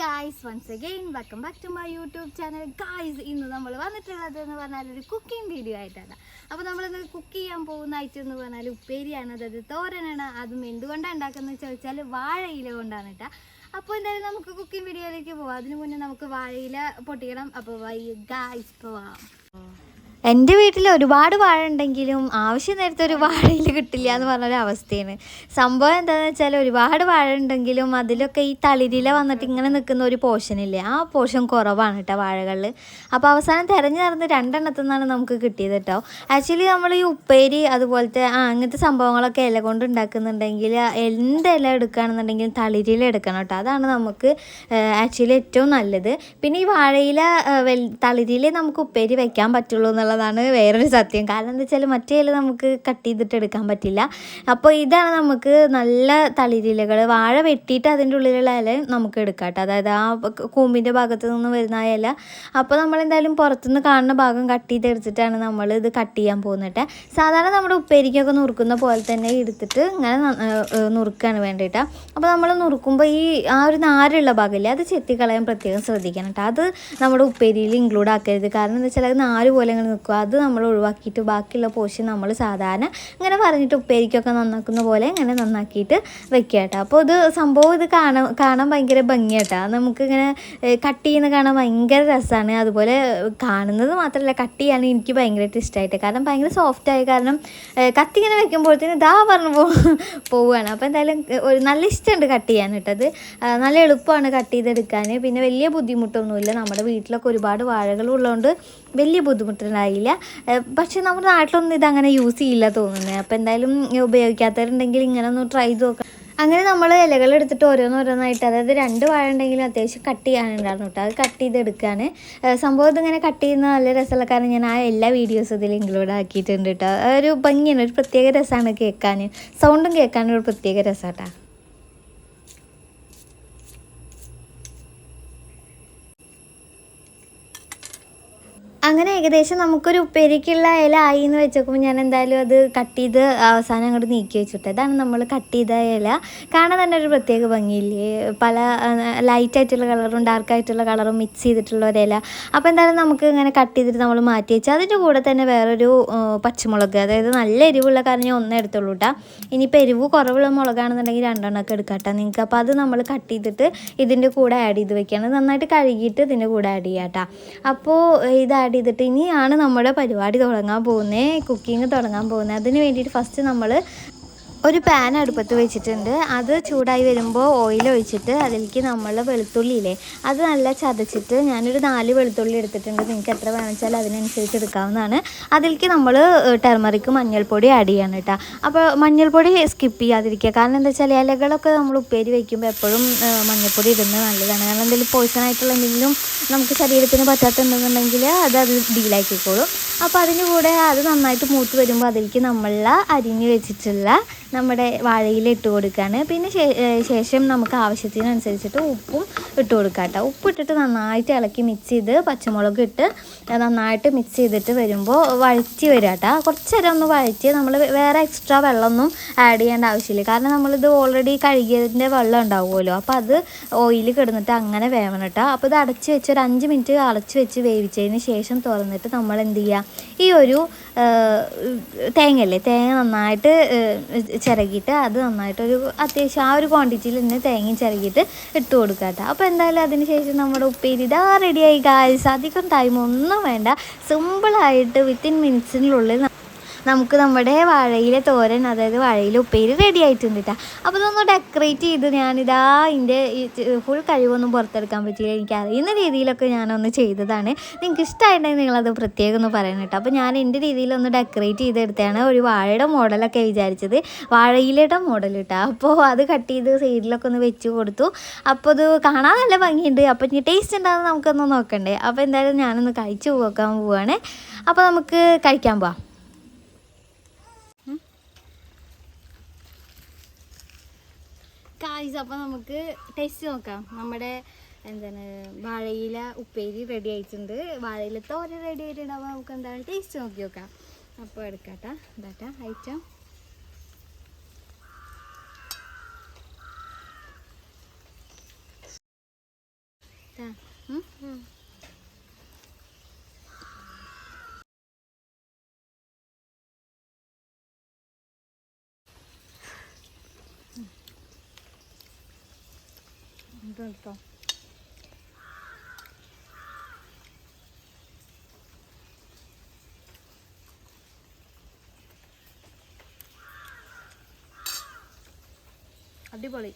Guys once again welcome back to my YouTube channel guys ഇന്ന് നമ്മൾ വന്നിട്ടുള്ളത് എന്ന് പറഞ്ഞാൽ ഒരു കുക്കിംഗ് വീഡിയോ ആയിട്ടാണ്. അപ്പോൾ നമ്മളിന്ന് കുക്ക് ചെയ്യാൻ പോകുന്ന ഐറ്റം എന്ന് പറഞ്ഞാൽ ഉപ്പേരിയാണ്. അതായത് തോരനാണ്. അതും എന്തുകൊണ്ടാണ് ഉണ്ടാക്കുന്നത് ചോദിച്ചാൽ വാഴയില കൊണ്ടാണ് കേട്ടോ അപ്പോൾ എന്തായാലും നമുക്ക് കുക്കിംഗ് വീഡിയോയിലേക്ക് പോവാം. അതിന് മുന്നേ നമുക്ക് വാഴയില പൊട്ടിക്കണം. അപ്പോൾ വൈ ഗായ്സ് പോവാം. എന്റെ വീട്ടിൽ ഒരുപാട് വാഴ ഉണ്ടെങ്കിലും ആവശ്യം നേരത്തെ ഒരു വാഴയിൽ കിട്ടില്ല എന്ന് പറഞ്ഞൊരു അവസ്ഥയാണ്. സംഭവം എന്താണെന്ന് വെച്ചാൽ ഒരുപാട് വാഴ ഉണ്ടെങ്കിലും അതിലൊക്കെ ഈ തളിരില വന്നിട്ട് ഇങ്ങനെ നിൽക്കുന്ന ഒരു പോർഷൻ ഇല്ലേ? ആ പോർഷൻ കുറവാണ് കേട്ടോ വാഴകളിൽ. അപ്പോൾ അവസാനം തിരഞ്ഞു നടന്ന് രണ്ടെണ്ണത്തു നിന്നാണ് നമുക്ക് കിട്ടിയത് കേട്ടോ. ആക്ച്വലി നമ്മൾ ഈ ഉപ്പേരി അതുപോലത്തെ ആ അങ്ങനത്തെ സംഭവങ്ങളൊക്കെ ഇല കൊണ്ട് ഉണ്ടാക്കുന്നുണ്ടെങ്കിൽ എന്ത് ഇല എടുക്കുകയാണെന്നുണ്ടെങ്കിലും തളിരില എടുക്കണം കേട്ടോ. അതാണ് നമുക്ക് ആക്ച്വലി ഏറ്റവും നല്ലത്. പിന്നെ ഈ വാഴയില തളിരില നമുക്ക് ഉപ്പേരി വയ്ക്കാൻ പറ്റുള്ളൂ എന്നുള്ളതാണ് വേറൊരു സത്യം. കാരണം എന്താ വെച്ചാൽ മറ്റേ ഇല നമുക്ക് കട്ട് ചെയ്തിട്ട് എടുക്കാൻ പറ്റില്ല. അപ്പോൾ ഇതാണ് നമുക്ക് നല്ല തളിരിലകൾ വാഴ വെട്ടിയിട്ട് അതിന്റെ ഉള്ളിലുള്ള ഇല നമുക്ക് എടുക്കാം അതായത് ആ കൂമ്പിന്റെ ഭാഗത്ത് നിന്ന് വരുന്ന ഇല. അപ്പോൾ നമ്മൾ എന്തായാലും പുറത്തുനിന്ന് കാണുന്ന ഭാഗം കട്ട് ചെയ്തെടുത്തിട്ടാണ് നമ്മൾ ഇത് കട്ട് ചെയ്യാൻ പോകുന്നിട്ട് സാധാരണ നമ്മുടെ ഉപ്പേരിക്കൊക്കെ നുറുക്കുന്ന പോലെ തന്നെ എടുത്തിട്ട് ഇങ്ങനെ നുറുക്കാണ് വേണ്ടിയിട്ട് അപ്പോൾ നമ്മൾ നുറുക്കുമ്പോൾ ഈ ആ ഒരു നാരുള്ള ഭാഗമില്ലേ അത് ചെത്തിക്കളയാൻ പ്രത്യേകം ശ്രദ്ധിക്കണം കേട്ടോ അത് നമ്മുടെ ഉപ്പേരിയിൽ ഇൻക്ലൂഡ് ആക്കരുത്. കാരണം എന്താ വെച്ചാൽ അത് നാല് പോലെ ഇങ്ങനെ നിൽക്കും അത് നമ്മൾ ഒഴിവാക്കിയിട്ട് ബാക്കിയുള്ള പോഷൻ നമ്മൾ സാധാരണ ഇങ്ങനെ പറഞ്ഞിട്ട് ഉപ്പേരിക്കൊക്കെ നന്നാക്കുന്ന പോലെ ഇങ്ങനെ നന്നാക്കിയിട്ട് വെക്കുക കേട്ടോ. അപ്പോൾ ഇത് സംഭവം ഇത് കാണാൻ കാണാൻ ഭയങ്കര ഭംഗിയാട്ടോ നമുക്ക് ഇങ്ങനെ കട്ട് ചെയ്യുന്ന കാണാൻ ഭയങ്കര രസമാണ്. അതുപോലെ കാണുന്നത് മാത്രമല്ല കട്ട് ചെയ്യാൻ എനിക്ക് ഭയങ്കരമായിട്ട് ഇഷ്ടമായിട്ട്. കാരണം ഭയങ്കര സോഫ്റ്റ് ആയി. കാരണം കത്തിങ്ങനെ വെക്കുമ്പോഴത്തേന് ഇതാ പറഞ്ഞു പോവുകയാണ്. അപ്പോൾ എന്തായാലും ഒരു നല്ല ഇഷ്ടമുണ്ട് കട്ട് ചെയ്യാൻ കേട്ടത് നല്ല എളുപ്പമാണ് കട്ട് ചെയ്തെടുക്കാൻ. പിന്നെ വലിയ ബുദ്ധിമുട്ടൊന്നുമില്ല. നമ്മുടെ വീട്ടിലൊക്കെ ഒരുപാട് വാഴകൾ ഉള്ളതുകൊണ്ട് വലിയ ബുദ്ധിമുട്ടുണ്ടായില്ല പക്ഷെ നമ്മുടെ നാട്ടിലൊന്നും ഇതങ്ങനെ യൂസ് ചെയ്യില്ല തോന്നുന്നത് അപ്പോൾ എന്തായാലും ഉപയോഗിക്കാത്തവരുണ്ടെങ്കിൽ ഇങ്ങനെ ഒന്ന് ട്രൈ ചെയ്ത് നോക്കാം. അങ്ങനെ നമ്മൾ ഇലകൾ എടുത്തിട്ട് ഓരോന്നോരോന്നായിട്ട് അതായത് രണ്ട് വാഴ ഉണ്ടെങ്കിലും അത്യാവശ്യം കട്ട് ചെയ്യാനുണ്ടായിരുന്നു കേട്ടോ അത് കട്ട് ചെയ്തെടുക്കുകയാണ് സംഭവം ഇതിങ്ങനെ കട്ട് ചെയ്യുന്ന നല്ല രസമുള്ള കാരണം ഞാൻ ആ എല്ലാ വീഡിയോസും ഇതിൽ ഇൻക്ലൂഡ് ആക്കിയിട്ടുണ്ട് കേട്ടോ ഒരു ഭംഗിയാണ് ഒരു പ്രത്യേക രസമാണ് കേൾക്കാൻ സൗണ്ടും കേൾക്കാനൊരു പ്രത്യേക രസമാണ് രസമാട്ടാ അങ്ങനെ ഏകദേശം നമുക്കൊരു ഉപ്പേരിക്കുള്ള ഇല ആയി എന്ന് വെച്ചപ്പോൾ ഞാൻ എന്തായാലും അത് കട്ട് ചെയ്ത് അവസാനം അങ്ങോട്ട് നീക്കി വെച്ചിട്ട് ഇതാണ് നമ്മൾ കട്ട് ചെയ്ത ഇല. കാണാൻ തന്നെ ഒരു പ്രത്യേക ഭംഗിയില്ലേ? പല ലൈറ്റ് ആയിട്ടുള്ള കളറും ഡാർക്ക് ആയിട്ടുള്ള കളറും മിക്സ് ചെയ്തിട്ടുള്ള ഒരു ഇല. അപ്പോൾ എന്തായാലും നമുക്ക് ഇങ്ങനെ കട്ട് ചെയ്തിട്ട് നമ്മൾ മാറ്റി വെച്ചാൽ അതിന്റെ കൂടെ തന്നെ വേറൊരു പച്ചമുളക് അതായത് നല്ല എരിവുള്ള കാരണം ഞാൻ ഒന്നേ എടുത്തുള്ളൂ കേട്ടോ ഇനിയിപ്പോൾ എരിവ് കുറവുള്ള മുളകാണെന്നുണ്ടെങ്കിൽ രണ്ടെണ്ണമൊക്കെ എടുക്കാം കേട്ടോ നിങ്ങൾക്ക് അപ്പോൾ അത് നമ്മൾ കട്ട് ചെയ്തിട്ട് ഇതിന്റെ കൂടെ ആഡ് ചെയ്ത് വെക്കുകയാണ് നന്നായിട്ട് കഴുകിയിട്ട് ഇതിന്റെ കൂടെ ആഡ് ചെയ്യാം കേട്ടോ അപ്പോൾ ഇത് ആഡ് ചെയ്തിട്ട് ഇനിയാണ് നമ്മുടെ പരിപാടി തുടങ്ങാൻ പോകുന്നത് കുക്കിംഗ് തുടങ്ങാൻ പോകുന്നത്. അതിന് വേണ്ടിയിട്ട് ഫസ്റ്റ് നമ്മൾ ഒരു പാൻ അടുപ്പത്ത് വെച്ചിട്ടുണ്ട്. അത് ചൂടായി വരുമ്പോൾ ഓയിൽ ഒഴിച്ചിട്ട് അതിലേക്ക് നമ്മൾ വെളുത്തുള്ളിയില്ലേ അത് നല്ല ചതച്ചിട്ട് ഞാനൊരു നാല് വെളുത്തുള്ളി എടുത്തിട്ടുണ്ട്. നിങ്ങൾക്ക് എത്ര വേണമെന്ന് അതിനനുസരിച്ച് എടുക്കാവുന്നതാണ്. അതിലേക്ക് നമ്മൾ ടെർമറിക്ക് മഞ്ഞൾപ്പൊടി ആഡ് ചെയ്യാണ് കേട്ടോ. അപ്പോൾ മഞ്ഞൾപ്പൊടി സ്കിപ്പ് ചെയ്യാതിരിക്കുക. കാരണം എന്താ വെച്ചാൽ ഇലകളൊക്കെ നമ്മൾ ഉപ്പേരി വയ്ക്കുമ്പോൾ എപ്പോഴും മഞ്ഞൾപ്പൊടി ഇടുന്നത് നല്ലതാണ്. കാരണം എന്തെങ്കിലും പോയിസൺ ആയിട്ടുള്ള എന്തെങ്കിലും നമുക്ക് ശരീരത്തിന് പറ്റാത്തുണ്ടെന്നുണ്ടെങ്കിൽ അത് അത് ഡീലാക്കിക്കോളും അപ്പോൾ അതിന്റെ കൂടെ അത് നന്നായിട്ട് മൂത്ത് വരുമ്പോൾ അതിലേക്ക് നമ്മൾ അരിഞ്ഞ് വെച്ചിട്ടുള്ള നമ്മുടെ വാഴയിൽ ഇട്ട് കൊടുക്കുകയാണ് പിന്നെ ശേഷം നമുക്ക് ആവശ്യത്തിനനുസരിച്ചിട്ട് ഉപ്പും ഇട്ട് കൊടുക്കുക കേട്ടോ. ഉപ്പിട്ടിട്ട് നന്നായിട്ട് ഇളക്കി മിക്സ് ചെയ്ത് പച്ചമുളക് ഇട്ട് നന്നായിട്ട് മിക്സ് ചെയ്തിട്ട് വരുമ്പോൾ വഴറ്റി വരിക കേട്ടോ. കുറച്ച് നേരം ഒന്ന് വഴറ്റി നമ്മൾ വേറെ എക്സ്ട്രാ വെള്ളമൊന്നും ആഡ് ചെയ്യേണ്ട ആവശ്യമില്ല. കാരണം നമ്മളിത് ഓൾറെഡി കഴുകിയതിന്റെ വെള്ളം ഉണ്ടാവുമല്ലോ. അപ്പോൾ അത് ഓയിൽ കിടന്നിട്ട് അങ്ങനെ വേവണം കേട്ടോ. അപ്പോൾ ഇത് അടച്ച് വെച്ച് ഒരു അഞ്ച് മിനിറ്റ് അടച്ച് വെച്ച് വേവിച്ചതിന് ശേഷം തുറന്നിട്ട് നമ്മൾ എന്ത് ചെയ്യുക ഈ ഒരു തേങ്ങയല്ലേ? തേങ്ങ നന്നായിട്ട് ചിരകിയിട്ട് അത് നന്നായിട്ടൊരു അത്യാവശ്യം ആ ഒരു ക്വാണ്ടിറ്റിയിൽ തന്നെ തേങ്ങയും ചിരകിയിട്ട് ഇട്ട് കൊടുക്കുക കേട്ടോ അപ്പോൾ എന്തായാലും അതിന് ശേഷം നമ്മുടെ ഉപ്പേരി ഇതാ റെഡിയായി ഗായ്സ് അധികം ടൈമൊന്നും വേണ്ട. സിമ്പിളായിട്ട് വിത്തിൻ മിനിറ്റ്സിനുള്ളിൽ നമുക്ക് നമ്മുടെ വാഴയിലെ തോരൻ അതായത് വാഴയിലെ ഉപ്പേരി റെഡി ആയിട്ടുണ്ട് കേട്ടോ അപ്പോൾ ഇതൊന്ന് ഡെക്കറേറ്റ് ചെയ്ത് ഞാനിതാ ഇതിന്റെ ഫുൾ കഴിവൊന്നും പുറത്തെടുക്കാൻ പറ്റിയില്ല. എനിക്ക് അറിയുന്ന രീതിയിലൊക്കെ ഞാനൊന്ന് ചെയ്തതാണ്. നിങ്ങൾക്ക് ഇഷ്ടമായിട്ടുണ്ടെങ്കിൽ നിങ്ങളത് പ്രത്യേകം ഒന്ന് പറയണം കേട്ടോ അപ്പോൾ ഞാൻ എന്റെ രീതിയിലൊന്ന് ഡെക്കറേറ്റ് ചെയ്തെടുത്താണ് ഒരു വാഴയുടെ മോഡലൊക്കെ വിചാരിച്ചത്. വാഴയിലയുടെ മോഡൽ കേട്ടോ അപ്പോൾ അത് കട്ട് ചെയ്ത് സൈഡിലൊക്കെ ഒന്ന് വെച്ച് കൊടുത്തു. അപ്പോൾ അത് കാണാൻ നല്ല ഭംഗിയുണ്ട്. അപ്പോൾ ഇനി ടേസ്റ്റ് ഉണ്ടാകുന്ന നമുക്കൊന്ന് നോക്കണ്ടേ. അപ്പോൾ എന്തായാലും ഞാനൊന്ന് കഴിച്ചു പോക്കാൻ പോവുകയാണ് അപ്പോൾ നമുക്ക് കഴിക്കാൻ പോവാം. കായ്സ് അപ്പോൾ നമുക്ക് ടേസ്റ്റ് നോക്കാം. നമ്മുടെ എന്താണ് വാഴയില ഉപ്പേരി റെഡി ആയിട്ടുണ്ട്. വാഴയില തോര റെഡി ആയിട്ടുണ്ട്. നമുക്ക് എന്താണ് ടേസ്റ്റ് നോക്കി നോക്കാം. അപ്പോൾ എടുക്കാട്ടാ. ഇതാട്ടാ ഐറ്റം ഇതെടുത്തോ അടിപൊളി.